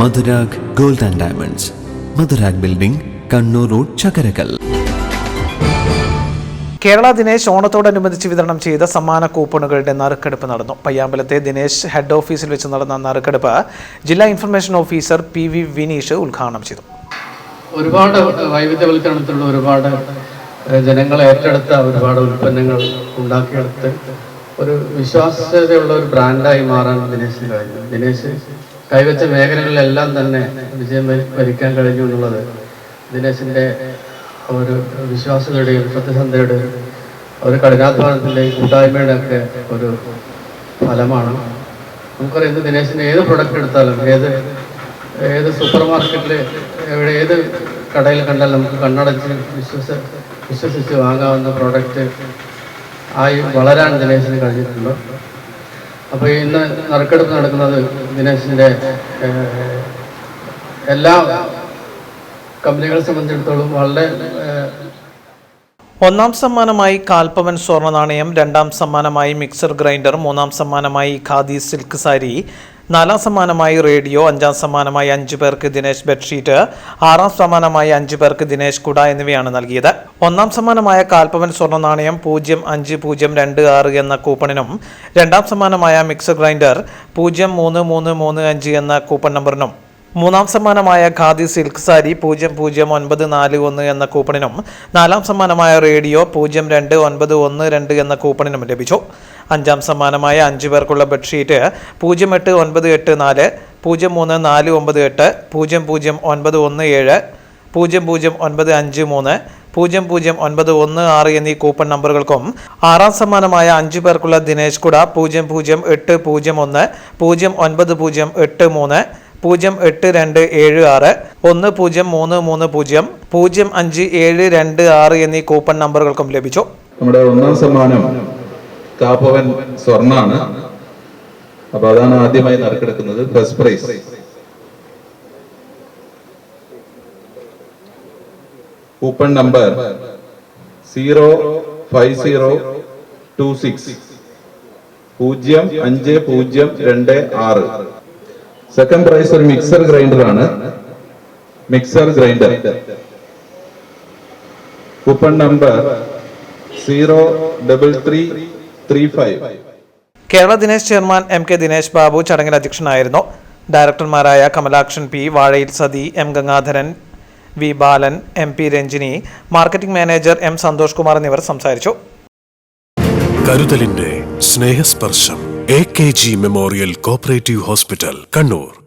Madhurag gold and diamonds. Madhurag building Kannur road Chakarakal. Kerala Dinesh ഓണത്തോടനുബന്ധിച്ച് വിതരണം ചെയ്ത സമ്മാന കൂപ്പണുകളുടെ നറുക്കെടുപ്പ് നടന്നു. പയ്യാമ്പലത്തെ ദിനേശ് ഹെഡ് ഓഫീസിൽ വെച്ച് നടന്ന നറുക്കെടുപ്പ് ജില്ലാ information officer P V Vineesh ഉദ്ഘാടനം ചെയ്തു. ഒരുപാട് വൈവിധ്യവൽക്കരണത്തിലുള്ള ഒരുപാട് ജനങ്ങളെ ഏറ്റെടുത്ത ഒരുപാട് ഉൽപ്പന്നങ്ങൾ ഉണ്ടാക്കിയെടുത്ത് ഒരു വിശ്വാസ്യതയുള്ള ഒരു ബ്രാൻഡായി മാറാൻ ദിനേശിന് കഴിഞ്ഞു. ദിനേശ് കൈവച്ച മേഖലകളിലെല്ലാം തന്നെ വിജയം ഭരിക്കാൻ കഴിഞ്ഞു എന്നുള്ളത് ദിനേശിന്റെ ഒരു വിശ്വാസികളുടെയും സത്യസന്ധയുടെയും ഒരു കഠിനാധ്വാനത്തിന്റെയും കൂട്ടായ്മയുടെ ഒക്കെ ഒരു ഫലമാണ്. നമുക്കറിയാം ഇന്ന് ദിനേശിന്റെ ഏത് പ്രൊഡക്റ്റ് എടുത്താലും ഏത് ഏത് സൂപ്പർ മാർക്കറ്റിൽ എവിടെ ഏത് കടയിൽ കണ്ടാലും നമുക്ക് കണ്ണടച്ച് വിശ്വസ വിശ്വസിച്ച് വാങ്ങാവുന്ന പ്രോഡക്റ്റ് ആയി വളരാൻ ദിനേശിന് കഴിഞ്ഞിട്ടുണ്ട്. അപ്പോൾ ഇന്ന് നറുക്കെടുപ്പ് നടക്കുന്നത് ദിനേശിന്റെ എല്ലാ കമ്പനികളെ സംബന്ധിച്ചിടത്തോളം വളരെ ഒന്നാം സമ്മാനമായി കാൽപ്പവൻ സ്വർണ നാണയം രണ്ടാം സമ്മാനമായി മിക്സർ ഗ്രൈൻഡർ മൂന്നാം സമ്മാനമായി ഖാദി സിൽക്ക് സാരി നാലാം സമ്മാനമായി റേഡിയോ അഞ്ചാം സമ്മാനമായി അഞ്ചു പേർക്ക് ദിനേശ് ബെഡ്ഷീറ്റ് ആറാം സമ്മാനമായി അഞ്ചു പേർക്ക് ദിനേശ് കുട എന്നിവയാണ് നൽകിയത്. ഒന്നാം സമ്മാനമായ കാൽപ്പവൻ സ്വർണ നാണയം പൂജ്യം അഞ്ച് പൂജ്യം രണ്ട് ആറ് എന്ന കൂപ്പണിനും രണ്ടാം സമ്മാനമായ മിക്സർ ഗ്രൈൻഡർ പൂജ്യം മൂന്ന് മൂന്ന് മൂന്ന് അഞ്ച് എന്ന കൂപ്പൺ നമ്പറിനും മൂന്നാം സമ്മാനമായ ഖാദി സിൽക്ക് സാരി പൂജ്യം പൂജ്യം ഒൻപത് നാല് ഒന്ന് എന്ന കൂപ്പണിനും നാലാം സമ്മാനമായ റേഡിയോ പൂജ്യം രണ്ട് ഒൻപത് ഒന്ന് രണ്ട് എന്ന കൂപ്പണിനും ലഭിച്ചു. അഞ്ചാം സമ്മാനമായ അഞ്ചു പേർക്കുള്ള ബെഡ്ഷീറ്റ് പൂജ്യം എട്ട് ഒൻപത് എട്ട് നാല് പൂജ്യം മൂന്ന് നാല് ഒമ്പത് എട്ട് പൂജ്യം പൂജ്യം ഒൻപത് ഒന്ന് ഏഴ് പൂജ്യം പൂജ്യം ഒൻപത് അഞ്ച് മൂന്ന് പൂജ്യം പൂജ്യം ഒൻപത് ഒന്ന് ആറ് എന്നീ കൂപ്പൺ നമ്പറുകൾക്കും ആറാം സമ്മാനമായ അഞ്ചു പേർക്കുള്ള ദിനേശ് കുട പൂജ്യം പൂജ്യം എട്ട് പൂജ്യം ഒന്ന് പൂജ്യം ഒൻപത് പൂജ്യം എട്ട് മൂന്ന് പൂജ്യം എട്ട് രണ്ട് ഏഴ് ആറ് ഒന്ന് പൂജ്യം മൂന്ന് മൂന്ന് പൂജ്യം പൂജ്യം അഞ്ച് ഏഴ് രണ്ട് ആറ് എന്നീ കൂപ്പൺ നമ്പറുകൾക്കും ലഭിച്ചു. നമ്മുടെ ഒന്നാം സമ്മാനം കാപ്പവൻ സ്വർണാണ്. അപ്പൊ അതാണ് ആദ്യമായി നറുക്കെടുക്കുന്നത് first prize. Coupon number zero five zero two six പൂജ്യം അഞ്ച് പൂജ്യം രണ്ട് ആറ്. സെക്കൻഡ് പ്രൈസ് ഒരു മിക്സർ ഗ്രൈൻഡർ ആണ്. Mixer grinder coupon number zero double three three five Kerala Dinesh chairman M K Dinesh Babu ചടങ്ങിൽ അധ്യക്ഷനായിരുന്നു. ഡയറക്ടർമാരായ Kamalakshan P Vazhayil Sathi M Gangadharan V Balan M P Ranjini marketing manager M Santhosh Kumar എന്നിവർ സംസാരിച്ചു. കരുതലിന്റെ സ്നേഹസ്പർശം A K G memorial cooperative hospital Kannur.